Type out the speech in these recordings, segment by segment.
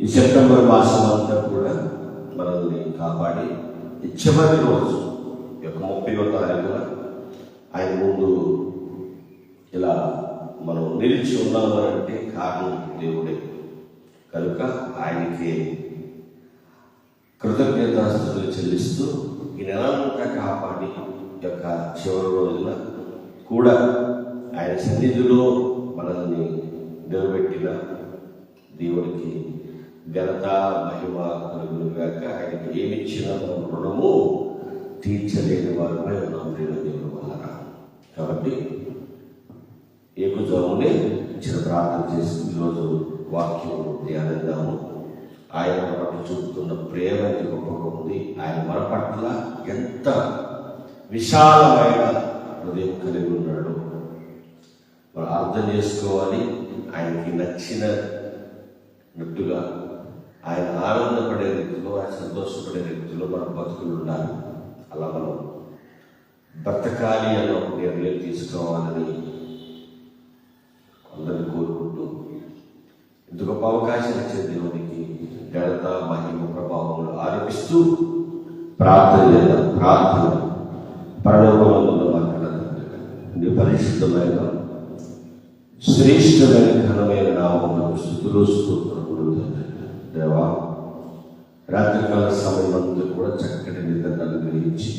ఈ సెప్టెంబర్ మాసం అంతా కూడా మనల్ని కాపాడి ఈ చివరి రోజు యొక్క ముప్పైవ తారీఖున ఆయన ముందు ఇలా మనం నిలిచి ఉన్నామనంటే కారణం దేవుడే. కనుక ఆయనకి కృతజ్ఞతాస్తులు చెల్లిస్తూ ఈ నెలంతా కాపాడి యొక్క చివరి రోజున కూడా ఆయన సన్నిధిలో మనల్ని నిలబెట్టిన దేవునికి ఘనత మహిమ కలుగును ఆయన ఏమిచ్చిన రుణము తీర్చలేని వారిపై ఉన్నాం ప్రియుల దేవుడు వలన కాబట్టి ఏకుజామునే చిన్న ప్రార్థన చేసి ఈరోజు వాక్యం ధ్యానిద్దాము. ఆయన మన పట్ల చూపుతున్న ప్రేమ గొప్పగా ఉంది. ఆయన మన పట్ల ఎంత విశాలమైన హృదయం కలిగి ఉన్నాడు. మనం అర్థం చేసుకోవాలి. ఆయనకి నచ్చినట్టుగా ఆయన ఆనందపడే రీతిలో ఆయన సంతోషపడే రీతిలో మన బతుకులు ఉండాలి. అలా మనం బ్రతకాలి అన్న ఒక నిర్ణయం తీసుకోవాలని అందరిని కోరుకుంటూ ఇంత గొప్ప అవకాశం ఇచ్చే దేవునికి. ఘనత మహిమ ప్రభావములు ఆరోపిస్తూ ప్రార్థన ప్రార్థన. పరలోకంలో పరిశుద్ధమైన శ్రేష్టమైన ఘనమైన నామములకు స్థుతులు స్తోత్రములు దేవా రాత్రికాల సమయం అంతా కూడా చక్కటి నిద్రను గ్రహించి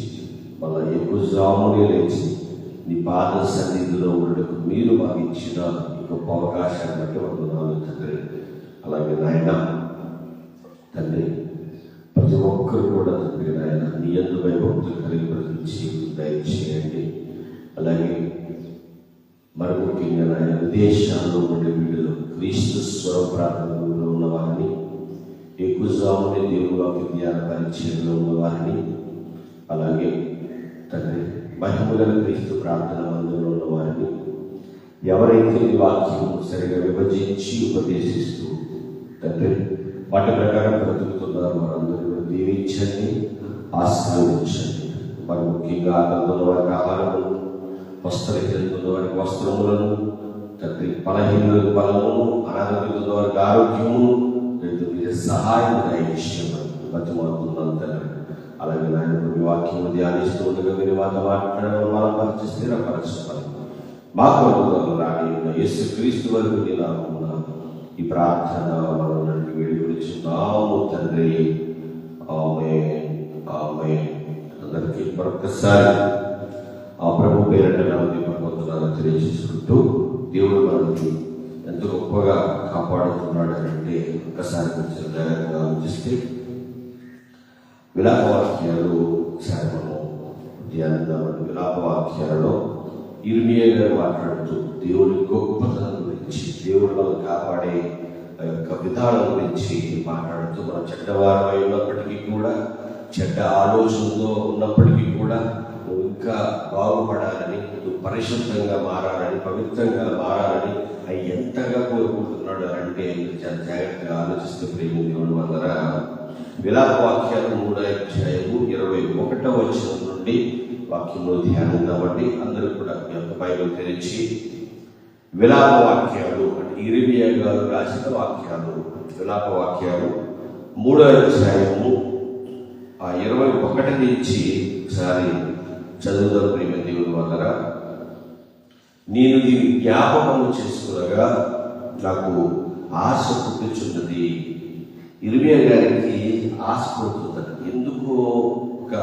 మళ్ళా ఎక్కువ జామునే లేచి నీ పాద సన్నిధిలో ఉండటకు మీరు మాకు ఇచ్చిన గొప్ప అవకాశాన్ని బట్టి వందనాలు తండ్రి అలాగే నాయన తండ్రి ప్రతి ఒక్కరు కూడా తండ్రి నాయన నీ ఎందు భయభక్తులు కలిగి ప్రతి దయచేయండి. అలాగే మరి ముఖ్యంగా నాయన విదేశాల్లో ఉండే వీళ్ళు క్రీస్తు స్వర ప్రార్థనలో ఉన్న వారిని ఎక్కువజామునే దేవుడు వాక్య జ్ఞాన పరిచయంలో ఉన్న వారిని అలాగే తండ్రి మహిమగల క్రీస్తు ప్రార్థన మందులో ఉన్న వారిని ఎవరైతే ఈ వాక్యం సరిగా విభజించి ఉపదేశిస్తూ తండ్రి వాటి ప్రకారం బ్రతుకుతున్నారు వారందరూ దీవించండి ఆశీర్వదించండి మరి ముఖ్యంగా ఆనందంలో వారికి ఆహారం వస్త్రహీనతల వారికి వస్త్రములను తండ్రి బలహీనులకు బలము అనారోగ్యంతో వారికి ఆరోగ్యము రెండు మీరు సహాయం దయచేయమని బతిమాలుతున్నాను తండ్రి అలాగే నాయన మీ వాక్యం ధ్యానిస్తూ ఉండగా మీరు మాతో మాట్లాడడం మనం పరిచి స్థిరపరచమని మా కొరకు రాని ఉన్న యేసు క్రీస్తు వరకు నేను అనుకున్నాను ఈ ప్రార్థన మనం నుండి వేడుకొచ్చున్నాము తండ్రి. ఆమె ఆమె అందరికీ మరొకసారి పేరంటే నామది పడుకుంటున్నారని తెలియజేసుకుంటూ దేవుడు మనల్ని ఎంత గొప్పగా కాపాడుతున్నాడు అంటే ఒక్కసారి కొంచెం జాగ్రత్తగా ఆలోచిస్తే విలాపవాక్యాలు ఒకసారి మనం ధ్యానిద్దామని విలాపవాక్యాలలో ఇర్మియా గారు మాట్లాడుతూ దేవుడి గొప్పతనం గురించి దేవుడు మనం కాపాడే ఆ యొక్క విధానం గురించి మాట్లాడుతూ మనం చెడ్డవారమై ఉన్నప్పటికీ కూడా చెడ్డ ఆలోచనతో ఉన్నప్పటికీ కూడా ఇంకా బాగుపడాలని పరిశుద్ధంగా మారాలని పవిత్రంగా మారాలని అవి ఎంతగా కోరుకుంటున్నాడు అంటే చాలా జాగ్రత్తగా ఆలోచిస్తూ ప్రేమ దేవుడు వందర విలాప వాక్యాలు మూడో అధ్యాయము ఇరవై ఒకటో వచ్చిన నుండి వాక్యంలో ధ్యానం కాబట్టి అందరూ కూడా మీ యొక్క బైబిల్ తెరిచి విలాప వాక్యాలు అంటే ఇరిమియా గారు రాసిన వాక్యాలు విలాప వాక్యాలు మూడో అధ్యాయము ఆ ఇరవై ఒకటి నుంచి ఒకసారి చదువుదాం ప్రేమ దేవుని వల్ల నేను దీన్ని జ్ఞాపకం చేసుకునగా నాకు ఆశ పుట్టించున్నది. ఇరవై గారికి ఆశ పుడుతుందట ఎందుకు ఒక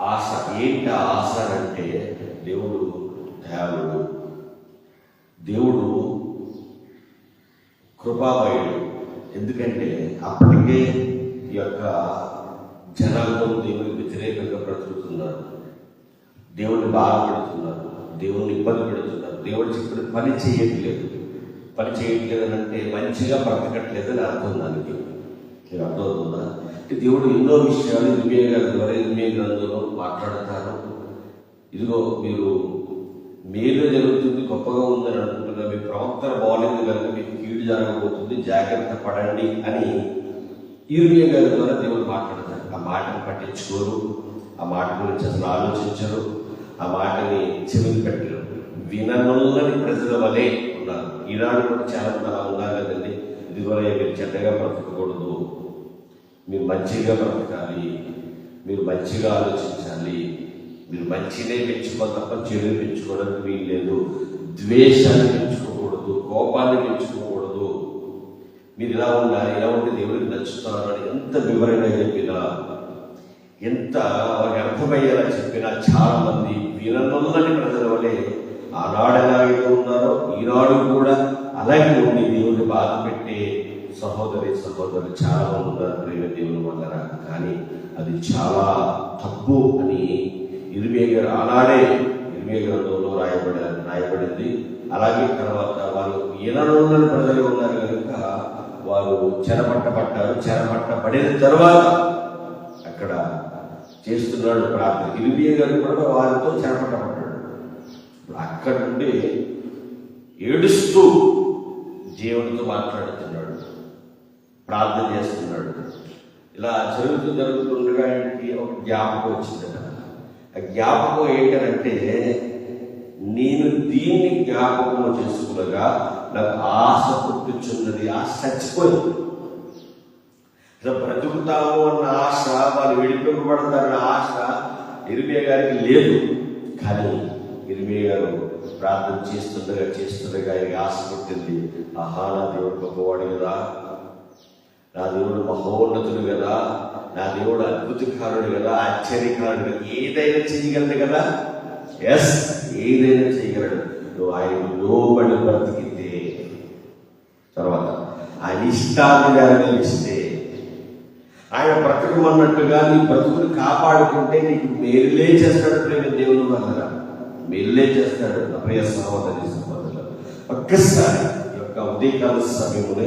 ఆశ ఏంటి ఆ ఆశ అంటే దేవుడు దయాళుడు. దేవుడు కృపామయుడు. ఎందుకంటే అప్పటికే ఈ యొక్క జనాంగం దేవునికి వ్యతిరేకంగా బ్రతుకుతున్నారు. దేవుడిని బాధపడుతున్నారు. దేవుడిని ఇబ్బంది పెడుతున్నారు. దేవుడు చెప్పిన పని చేయట్లేదు. పని చేయట్లేదు అంటే మంచిగా బ్రతకట్లేదు అని అర్థం దానికి. మీకు అర్థమవుతుందా? దేవుడు ఎన్నో విషయాలు ఇరిమియా గారి ద్వారా ఇరిమియా గ్రంథంలో మాట్లాడతారు. ఇదిగో మీరు మేలు జరుగుతుంది గొప్పగా ఉందని అనుకుంటున్నారు మీ ప్రవర్తన బాగాలేదు కనుక మీకు కీడు జరగబోతుంది. జాగ్రత్త పడండి అని ఇరిమియా గారి ద్వారా దేవుడు మాట్లాడతారు. ఆ మాటను పట్టించుకోరు. ఆ మాట గురించి అసలు ఆలోచించరు. ఆ మాటని చెవిని పెట్టరు. విననుల్లని ప్రజల వలె ఉన్నారు. ఈనాడు కూడా చాలా మంది అలా ఉన్నారు కదండి ఇదిగో మీరు చెడ్డగా బ్రతకకూడదు. మీరు మంచిగా బ్రతకాలి. మీరు మంచిగా ఆలోచించాలి. మీరు మంచినే పెంచుకో తప్ప చెడు పెంచుకోవడానికి వీలు లేదు ద్వేషాన్ని పెంచుకోకూడదు. కోపాన్ని పెంచుకో మీరు ఇలా ఉండాలి ఇలా ఉంటే దేవుడికి నచ్చుతారు అని ఎంత వివరంగా చెప్పినా ఎంత వారికి అర్థమయ్యేలా చెప్పినా చాలా మంది విననులని ప్రజల వలె ఆనాడు ఎలాగైతే ఉన్నారో ఈనాడు కూడా అలాగే ఉండి దేవుడిని బాధ పెట్టే సహోదరి సహోదరులు చాలా ఉన్నారు ప్రేమ దేవుని వల్ల కానీ అది చాలా తప్పు అని ఇరిమే గారు ఆనాడే ఇరిమే గ్రంథంలో రాయబడి రాయబడింది. అలాగే తర్వాత వారు ఈనాడున్న ప్రజలు ఉన్నారు కనుక వారు చెరపట్టబడ్డారు చెరపట్టబడిన తర్వాత అక్కడ చేస్తున్నాడు ప్రార్థన. ఇరిమియ గారు కూడా వారితో చెరపట్టబడ్డాడు పడ్డాడు అక్కడ నుండి ఏడుస్తూ దేవునితో మాట్లాడుతున్నాడు. ప్రార్థన చేస్తున్నాడు. ఇలా జరుగుతూ జరుగుతుండగా ఆయనకి ఒక జ్ఞాపకం వచ్చిందట. ఆ జ్ఞాపకం ఏంటంటే నేను దీన్ని జ్ఞాపకం చేసుకునగా ఆశ పుట్టుచున్నది ఆశ చచ్చిపోయింది. ఇలా బ్రతుకుతాము అన్న ఆశ వాళ్ళు విడిపింపబడతారన్న ఆశ ఇరిమియ గారికి లేదు. కానీ ఇరిమియ గారు ప్రార్థన చేస్తుండగా చేస్తుండగా ఆయనకి ఆశ పుట్టింది. ఆహా నా దేవుడు గొప్పవాడు కదా. నా దేవుడు మహోన్నతుడు కదా. నా దేవుడు అద్భుతకారుడు కదా. ఆశ్చర్యకారుడు ఏదైనా చేయగలడు కదా. ఎస్ ఏదైనా చేయగలడు. నువ్వు ఆయన లోబడి బ్రతికి తర్వాత ఆయన ఇష్టాలుగా నెరవేరిస్తే ఆయన బ్రతకమన్నట్టుగా నీ బ్రతుకుని కాపాడుకుంటే నీకు మేలులే చేస్తాడు ప్రేమ దేవుని వల్ల మేలులే చేస్తాడు అభయ సహోదరి సహోదరులు. ఒక్కసారి ఈ యొక్క ఉదయకాల సమయంలో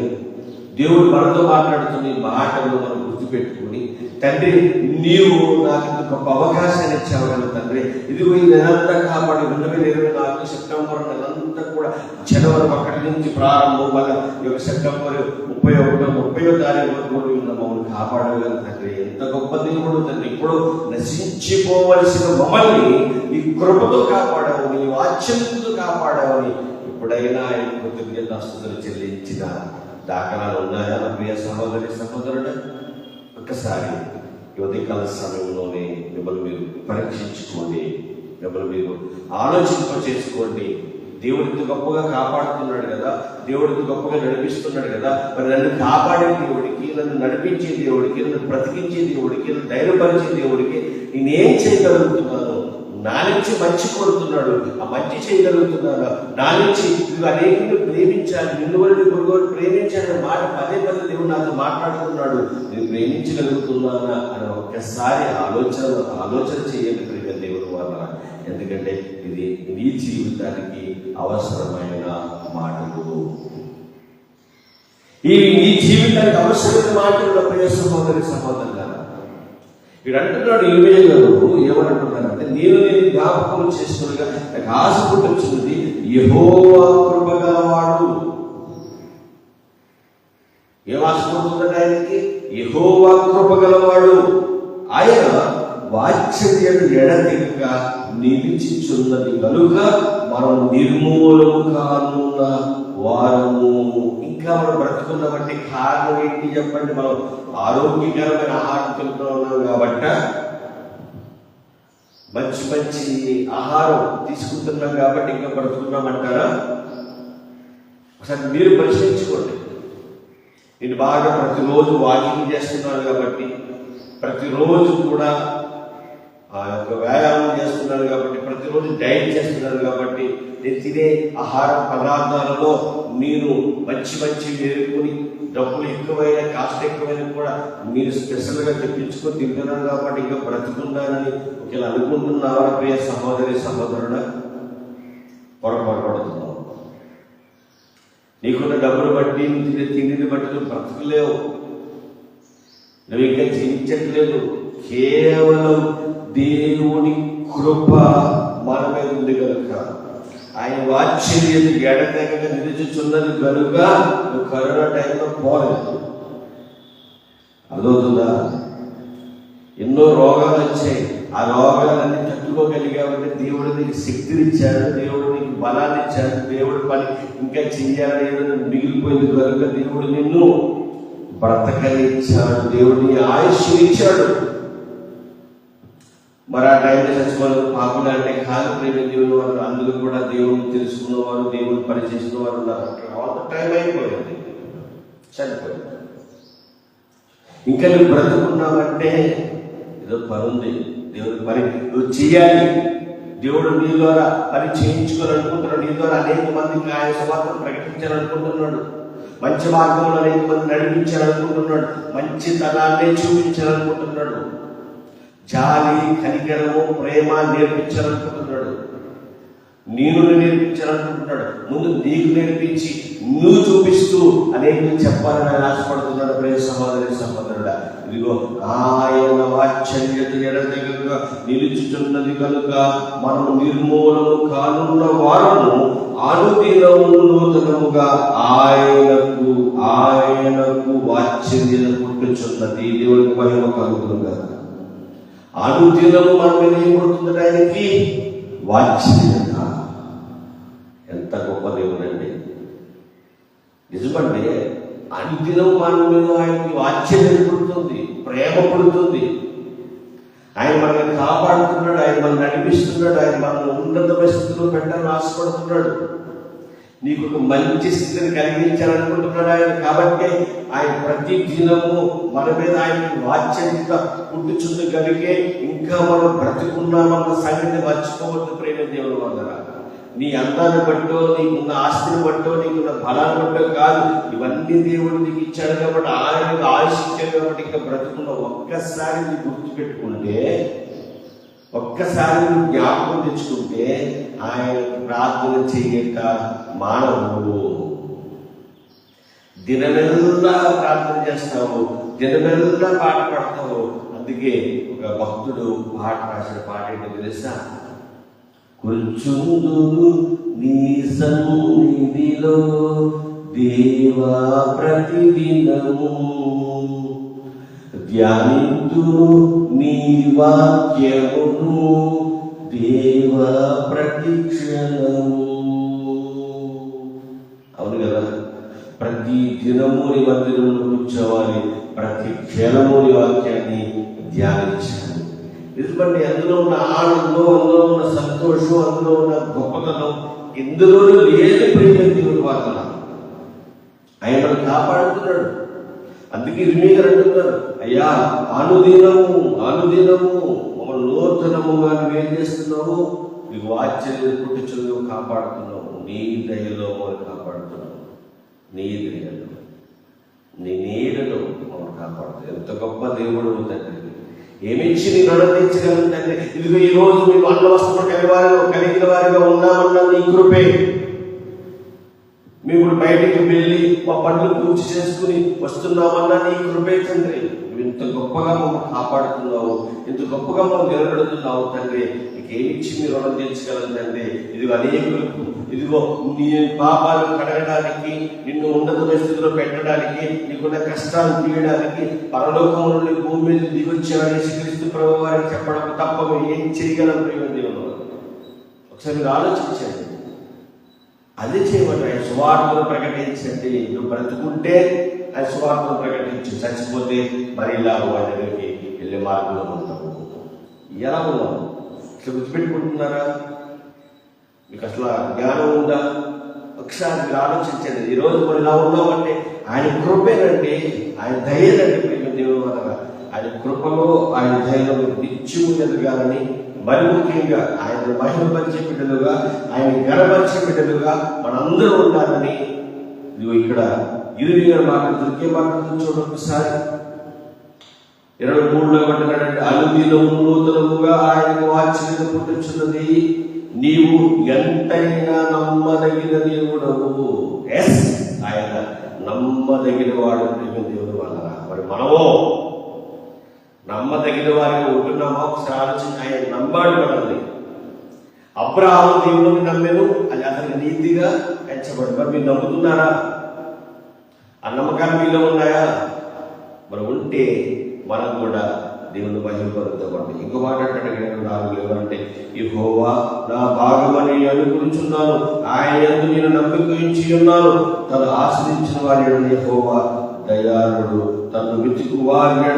దేవుడు మనతో మాట్లాడుతున్న ఈ మాటలు మనం గుర్తుపెట్టుకుని తండ్రి నీవు నాకు ఇంత గొప్ప అవకాశాన్ని ఇచ్చావు కదా తండ్రి ఇదిగో ఈ నెలంతా కాపాడి రెండు వేల ఇరవై నాలుగు సెప్టెంబర్ నెలంతా కూడా జనవరి ఒకటి నుంచి ప్రారంభం వల్ల ఈ యొక్క సెప్టెంబర్ ముప్పై ఒకటో ముప్పై తారీఖు వరకు కూడా ఉన్న మమ్మల్ని కాపాడగలను తండ్రి. ఎంత గొప్ప దేవుడు తండ్రి. ఇప్పుడు నశించిపోవలసిన మమ్మల్ని నీ కృపతో కాపాడావు నీ వాచ్యంతో కాపాడావని ఇప్పుడైనా ఆయన కృతజ్ఞత అస్తుతులు దాఖలాలు ఉన్నాయా? నా ప్రియ సహోదరి సహోదరుడు ఒక్కసారి ఉదయకాల సమయంలోనే మిమ్మల్ని మీరు పరీక్షించుకోండి. మిమ్మల్ని మీరు ఆలోచింప చేసుకోండి. దేవుడికి గొప్పగా కాపాడుతున్నాడు కదా? దేవుడికి గొప్పగా నడిపిస్తున్నాడు కదా? మరి నన్ను కాపాడే దేవుడికి నన్ను నడిపించే దేవుడికి నన్ను బ్రతికించే దేవుడికి నన్ను ధైర్యపరిచే దేవుడికి నేనేం చేయగలుగుతున్నాను నా నుంచి మంచి కోరుతున్నాడు. ఆ మంచి చేయగలుగుతున్నాను నా నుంచి నువ్వు అనేకులు ప్రేమించాలి. నిన్ను వల్ల గురువు ప్రేమించాలి మాట పదే పదే దేవుడు నాతో మాట్లాడుతున్నాడు. నేను ప్రేమించగలుగుతున్నానా అని ఒక్కసారి ఆలోచన ఆలోచన చేయండి ప్రేమ దేవుడు వల్ల ఎందుకంటే ఇది నీ జీవితానికి అవసరమైన మాటలు. ఈ నీ జీవితానికి అవసరమైన మాటలు ప్రియ సహోదరి సహోదరులారా వీడు అంటున్నాడు ఇరవై గారు ఏమంటున్నారంటే నేను నేను జ్ఞాపకం చేసుకునిగా నాకు ఆశ పుట్టించినది యహోవా కృపగలవాడు. ఏం ఆశ పుట్టిందంటే ఆయనకి? యహోవా కృపగలవాడు. ఆయన వాత్సల్యను ఎడతెక్క నిలిచిచున్నది. కనుక మనం నిర్మూలము కానున్న వారము ఇంకా మనం బ్రతుకున్నామంటే కారణం ఏంటి చెప్పండి? మనం ఆరోగ్యకరమైన ఆహారం తింటూ ఉన్నాం కాబట్టి మంచి మంచి ఆహారం తీసుకుంటున్నాం కాబట్టి ఇంకా బ్రతుకున్నామంటారా ఒకసారి మీరు పరిశీలించుకోండి. నేను బాగా ప్రతిరోజు వాకింగ్ చేస్తున్నాను కాబట్టి ప్రతిరోజు కూడా ఆ యొక్క వ్యాయామం చేస్తున్నారు కాబట్టి ప్రతిరోజు డైట్ చేస్తున్నారు కాబట్టి నేను తినే ఆహార పదార్థాలలో మీరు మంచి మంచి వేరుకొని డబ్బులు ఎక్కువైనా కాస్ట్ ఎక్కువైనా కూడా మీరు స్పెషల్గా తెప్పించుకొని తింటున్నారు కాబట్టి ఇంకా బ్రతుకున్నానని ఒకవేళ అనుకుంటున్నారా ప్రియ సహోదరి సహోదరుడా? పొరపాటు పడుతున్నావు నీకున్న డబ్బులు బట్టి తినే తిండిని బట్టి నువ్వు బ్రతకలేవు. నువ్వు ఇంకా జీవించట్లేదు. కేవలం దేవుని కృప మన మీద ఉంది కనుక. ఆయన వాత్సల్యం ఎడతెగక నిలుచుచున్నది కనుక నువ్వు కరోనా టైంలో పోలేదు. అర్థమవుతుందా? ఎన్నో రోగాలు వచ్చాయి. ఆ రోగాలన్నీ తట్టుకోగలిగామంటే దేవుడు నీకు శక్తిని ఇచ్చాడు దేవుడు నీకు బలాన్ని ఇచ్చాడు దేవుడు పని ఇంకా చెయ్యాలి మిగిలిపోయింది కనుక దేవుడు నిన్ను బ్రతకలిచ్చాడు దేవుడిని నీ ఆయుష్ ఇచ్చాడు. మరి ఆ టైంలో చచ్చిపోయిన పాపులు అంటే కాదు ప్రేమ దేవుడు వారు అందుకు కూడా దేవుడిని తెలుసుకున్నవారు దేవుడిని పరిచేసిన వారు ఉన్నారు అంత టైం అయిపోయింది. చనిపోయింది. ఇంకా నువ్వు బ్రతుకున్నావంటే ఏదో పని ఉంది. దేవుడి పని నువ్వు చేయాలి. దేవుడు నీ ద్వారా పని చేయించుకోవాలనుకుంటున్నాడు. నీ ద్వారా అనేక మందికి ఆయన సువార్తను ప్రకటించాలనుకుంటున్నాడు. మంచి మార్గంలో అనేక మంది నడిపించాలనుకుంటున్నాడు. మంచి తనాన్నే చూపించాలనుకుంటున్నాడు. జాలి కనికరము ప్రేమ నేర్పించాలనుకుంటున్నాడు. నేను నేర్పించాలనుకుంటున్నాడు. ముందు నీకు నేర్పించి నువ్వు చూపిస్తూ అనేక చెప్పాలని ఆయన ఆశపడుతున్నాడు. ప్రేమ సహోదరి సహోదరుడ ఇదిగో ఆయన వాత్సల్యత ఎడతెగక నిలుచుచున్నది కనుక మనము నిర్మూలము కానున్న వారము అనుదినము నూతనముగా ఆయనకు ఆయనకు వాత్సల్యత పుట్టుచున్నది. దేవుడికి మహిమ కలుగుతుంది అనుదినము మన మీద ఏం పడుతుంది ఆయనకి వాత్సల్యత ఎంత గొప్ప దేవుడండి. నిజమండి అనుదినం మన మీద ఆయనకి వాత్సల్యం పుడుతుంది ప్రేమ పుడుతుంది. ఆయన మనల్ని కాపాడుతున్నాడు ఆయన మనల్ని నడిపిస్తున్నాడు ఆయన మనల్ని ఉన్నత పరిస్థితుల్లో పెట్టాలని ఆశపడుతున్నాడు. నీకు ఒక మంచి స్థితిని కలిగించాలనుకుంటున్నాడు ఆయన. కాబట్టి ఆయన ప్రతి దినము మన మీద ఆయన వాచ్యత పుట్టుచుంది. కలిగే ఇంకా మనం బ్రతుకున్నామన్న సంగతి మర్చిపోవద్దు ప్రేమ దేవుడు వందర నీ అందాన్ని బట్టో నీకున్న ఆస్తిని బట్టో నీకున్న బలాన్ని బట్టో కాదు. ఇవన్నీ దేవుడు నీకు ఇచ్చాడు కాబట్టి ఆయనకు ఆశించాడు కాబట్టి ఇంకా బ్రతుకున్న ఒక్కసారి నీ గుర్తుపెట్టుకుంటే ఒక్కసారి జ్ఞాపకం తెచ్చుకుంటే ఆయన ప్రార్థన చేయక మానవు. దినమెల్లా ప్రార్థన చేస్తావు దినమెల్లా పాట పాడతావు. అందుకే ఒక భక్తుడు పాట రాసిన పాట ఏంటో తెలుసా? కూర్చుందును నీ సన్నిధిలో దేవా ప్రతిదినము. ధ్యానింతును నీ వాక్యమును దేవ ప్రతిక్షణము. అవును కదా? ప్రతి దినము నీ మందిరంలో కూర్చోవాలి. ప్రతి క్షణము నీ వాక్యాన్ని ధ్యానించాలి. ఎందుకంటే అందులో ఉన్న ఆనందం అందులో ఉన్న సంతోషం అందులో ఉన్న గొప్పతనం ఇందులో లేదు ప్రేమ దేవుడు వార్తన ఆయన కాపాడుతున్నాడు. అందుకే ఇర్మీగారు అంటున్నారు అయ్యా అనుదినము అనుదినము మమ్మల్ని నూతనముగా నువ్వేం చేస్తున్నావు? నీకు వాచ్యం పుట్టించు కాపాడుతున్నావు. నీ దయలో మమ్మల్ని కాపాడుతున్నావు. నీ దయలో. నీ నీడలో మమ్మల్ని కాపాడుతున్నావు. ఎంత గొప్ప దేవుడు తండ్రి. ఏమిచ్చి నీ రుణం తీర్చగలను తండ్రి? ఇదిగో ఈ రోజు మీకు అన్న వస్తువులు కలిగిన వారిగా ఉన్నామన్న నీ కృపే. మేము బయటికి వెళ్ళి మా పనులు పూర్తి చేసుకుని వస్తున్నామన్నా నీ కృపే తండ్రి. నువ్వు ఇంత గొప్పగా మమ్మల్ని కాపాడుతున్నావు ఇంత గొప్పగా మమ్మల్ని నిలబెడుతున్నావు తండ్రి. నీకేమిచ్చి మీరు రుణం తీర్చగలను తండ్రి. ఇదిగో అనేకులకు ఇదిగో నీ పాపాలు కడగడానికి నిన్ను ఉన్నత స్థితిలో పెట్టడానికి నీకున్న కష్టాలు తీయడానికి పరలోకం నుండి భూమి మీద దిగొచ్చాడని శ్రీక్రీస్తు ప్రభు వారికి చెప్పడం తప్ప ఏం చేయగలం ప్రేమ దేవుడు? ఒకసారి మీరు ఆలోచించండి. అది చేయమని సువార్తలు ప్రకటించండి నువ్వు బ్రతుకుంటే ఆయన సువార్తలు ప్రకటించు చచ్చిపోతే మరి ఇలా వారి దగ్గరికి వెళ్ళే మార్గంలో ఉంటాము ఎలా ఉన్నావు? ఇట్లా గుర్తుపెట్టుకుంటున్నారా? మీకు అసలు జ్ఞానం ఉందా? ఒకసారి మీరు ఆలోచించండి. ఈ రోజు మనం ఇలా ఉన్నామంటే ఆయన కృపేనండి ఆయన దయనండి ప్రేమ దేవుడు వల్ల ఆయన కృపలో ఆయన దయలో నిత్యము ఎదగాలని మరి ముఖ్యంగా ఆయన మహిమపరిచే బిడ్డలుగా ఆయన గర్వపరిచే బిడ్డలుగా మనందరూ ఉండాలని ఇదిగో ఇక్కడ ఇరవై గారు మాట్లాడుతుంది ఇంకేం మాట్లాడుతుంది చూడండి ఒకసారి. ఇరవై మూడులో ఏమంటున్నాడంటే అలుదిలో నూతనముగా ఆయనకు ఆశ్చర్యం పుట్టించున్నది. నీవు ఎంతైనా నమ్మదగినది దేవుడవు ఎస్ ఆయన నమ్మదగిన వాడు దేవుడు వల్ల మరి మనమో నమ్మదగిన వారిగా ఉంటున్నామా ఒకసారి ఆలోచించి ఆయన నమ్మాడు మనల్ని అబ్రాహాము దేవుని నమ్మెను అది అతనికి నీతిగా ఎంచబడి మరి మీరు నమ్ముతున్నారా? ఆ నమ్మకాలు మీలో ఉన్నాయా? మరి ఉంటే మనం కూడా దేవుని మహిమపరుతామండి ఇంకో మాట అంటాడు నాలుగు ఏమంటే ఈ హోవా నా భాగమని అనుకుంటున్నాను ఆయన యందు నేను నమ్మిక ఉంచి ఉన్నాను. తను ఆశ్రయించిన వారి హోవా దయాళుడు తను వెతుకు వారి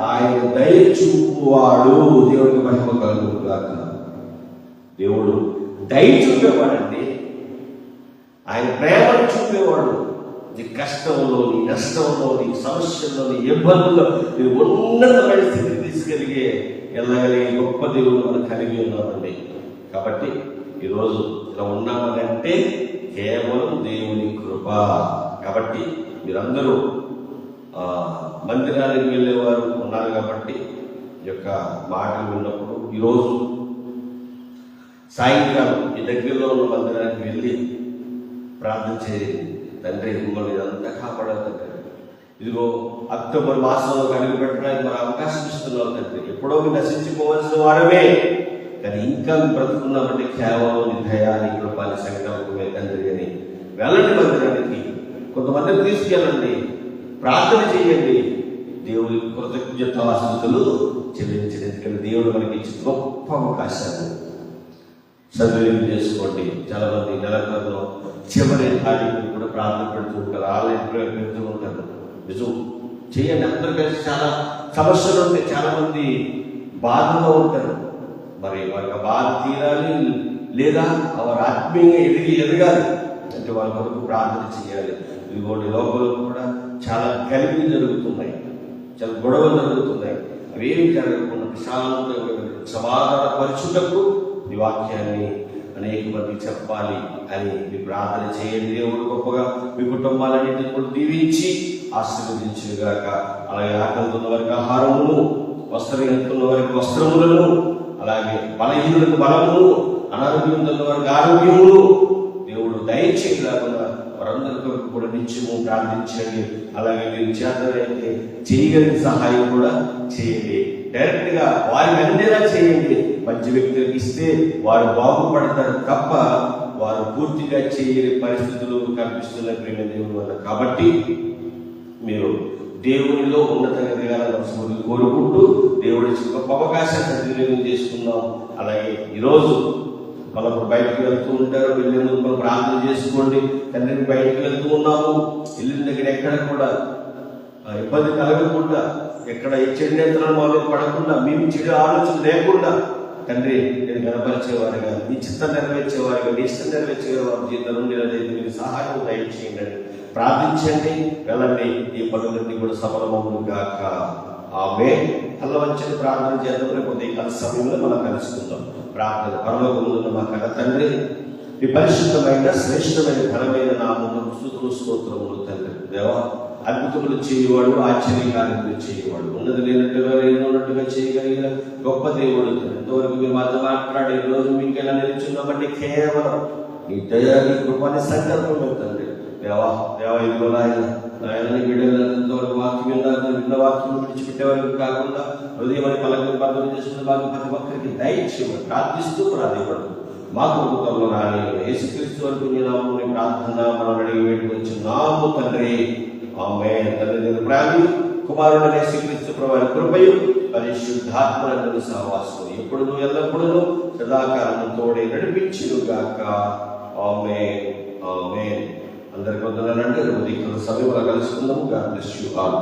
ఆయన దయ చూపువాడు. దేవుడికి మహిమ కలుగును దేవుడు దయ చూపేవాడండి. ఆయన ప్రేమను చూపేవాడు. నీ కష్టంలో నీ నష్టంలో నీ సమస్యల్లో నీ ఇబ్బందుల్లో నీ ఉన్నత పరిస్థితిని తీసుకెళ్ళిగే వెళ్ళగలిగే గొప్ప దేవుడు మనం కలిగి ఉన్నామండి. కాబట్టి ఈరోజు ఇలా ఉన్నామనంటే కేవలం దేవుని కృప. కాబట్టి మీరందరూ మందిరానికి వెళ్ళేవారు ఉన్నారు కాబట్టి ఈ యొక్క మాటలు విన్నప్పుడు ఈరోజు సాయంకాలం ఈ దగ్గరలో ఉన్న మందిరానికి వెళ్ళి ప్రార్థన చేయండి తండ్రి మిమ్మల్ని అంతా కాపాడాలి తండ్రి ఇదిగో అక్టోబర్ మాసంలో అడుగు పెట్టడానికి మరి అవకాశం ఇస్తున్నావు తండ్రి. ఎప్పుడో మీరు వారమే. కానీ ఇంకా మీరు బ్రతుకున్నామంటే కేవలం నీ దయాని కృపాని సంకల్పమే తండ్రి అని వెళ్ళండి మందిరానికి. కొంతమందిని తీసుకెళ్ళండి. ప్రార్థన చేయండి. దేవుడి కృతజ్ఞత ఆస్తులు చెల్లించండి ఎందుకంటే దేవుడు మనకి ఇచ్చిన గొప్ప అవకాశాలు. సద్వినియోగం చేసుకోండి. చాలా మంది నెలకొల్లో చివరి తారీఖు కూడా ప్రార్థన పెడుతూ ఉంటారు. ఆలయం పెడుతూ ఉంటారు. నిజం. చేయండి. అందరూ కలిసి చాలా సమస్యలు ఉంటాయి చాలా మంది బాధలో ఉంటారు. మరి వారికి బాధ తీరాలి లేదా వారు ఆత్మీయంగా ఎదిగి ఎదగాలి. అంటే వాళ్ళ కొరకు ప్రార్థన చేయాలి. ఇదిగోండి లోపల కూడా చాలా కలిపి జరుగుతున్నాయి. చాలా గొడవలు జరుగుతున్నాయి. అవేమి జరగకుండా ప్రశాంతంగా సమాధాన పరచుటకు ఈ వాక్యాన్ని అనేక మంది చెప్పాలి అని మీ ప్రార్థన చేయండి. దేవుడు గొప్పగా మీ కుటుంబాలన్నింటినీ కూడా దీవించి ఆశీర్వదించుగాక అలాగే ఆకలితున్న వారికి ఆహారమును వస్త్రహీనతున్న వారికి వస్త్రములను అలాగే బలహీనులకు బలమును అనారోగ్యం ఉన్న వారికి ఆరోగ్యమును దయచేయలాగా వారందరి కొరకు కూడా నిత్యము ప్రార్థించండి. అలాగే మీరు చేతనైతే చేయగలిగిన సహాయం కూడా చేయండి. డైరెక్ట్గా వారికి అందేలా చేయండి. మంచి వ్యక్తులకు ఇస్తే వారు బాగుపడతారు తప్ప వారు పూర్తిగా చేయని పరిస్థితులు కనిపిస్తున్న ప్రేమ దేవుని వల్ల. కాబట్టి మీరు దేవునిలో ఉన్నతంగా ఎదగాలని కోరుకుంటూ దేవుడి గొప్ప అవకాశాన్ని సద్వినియోగం చేసుకుందాం. అలాగే ఈరోజు మనం బయటకు వెళ్తూ ఉంటారు వెళ్ళే ముందు మనం ప్రార్థన చేసుకోండి. తండ్రిని బయటకు వెళ్తూ ఉన్నాము వెళ్ళిన దగ్గర ఎక్కడ కూడా ఇబ్బంది కలగకుండా ఎక్కడ ఏ చెడు మా మీద పడకుండా మేము చెడు ఆలోచన లేకుండా తండ్రి నేను కనపరిచేవారుగా నీ చిత్తం నెరవేర్చేవారుగా నీ ఇష్టం నెరవేర్చేవారు జీవితంలో నిలదైతే మీరు సహాయం దయచేయండి. ప్రార్థించండి వెళ్ళండి. ఈ పనులన్నీ కూడా సఫలమవును గాక. ఆమె తల్ల ప్రార్థన చేద్దాం. రేపు ఉదయకాల సమయంలో మనం కలుసుకుందాం. ప్రార్థన పరలోకమున్న మా కళ తండ్రి మీ పరిశుద్ధమైన శ్రేష్టమైన ఘనమైన నామము స్తుతులు స్తోత్రములు తండ్రి. దేవ అద్భుతములు చేయవాడు ఆశ్చర్యకార్యములు చేయవాడు. ఉన్నది లేనట్టుగా లేనున్నట్టుగా చేయగలిగిన గొప్ప దేవుడు ఇంతవరకు మీరు మాతో మాట్లాడే రోజు మీకు ఎలా నిలుచున్నామంటే కేవలం నీ దయాన్ని కృపాన్ని కృపని సంకల్పం తండ్రి. దేవా దేవ ఇదిగో నాయన నాయన వీడియోవరకు వాక్యం విన్నారు విన్న వాక్యం విడిచిపెట్టేవారికి కాకుండా హృదయం అని పలకని పద్ధతి చేస్తున్న వారికి ప్రతి ఒక్కరికి దయచేయమని ప్రార్థిస్తూ ప్రార్థపడు మా కుటుంబంలో నాని యేసుక్రీస్తు వరకు నీ నామముని ప్రార్థన మనం అడిగి వేడుకొచ్చు నాము తండ్రి. ఆమె తండ్రి నేను ప్రాణి కుమారుడు యేసుక్రీస్తు ప్రభావి కృపయు పరిశుద్ధాత్మను సహవాసం ఎప్పుడు ఎల్లప్పుడూ సదాకాలం తోడే నడిపించును ఆమె ఆమె అందరికి వందనాలంటే రేపు దిక్కుల సమయంలో కలుసుకుందాము గాడ్ బ్లెస్ యు ఆల్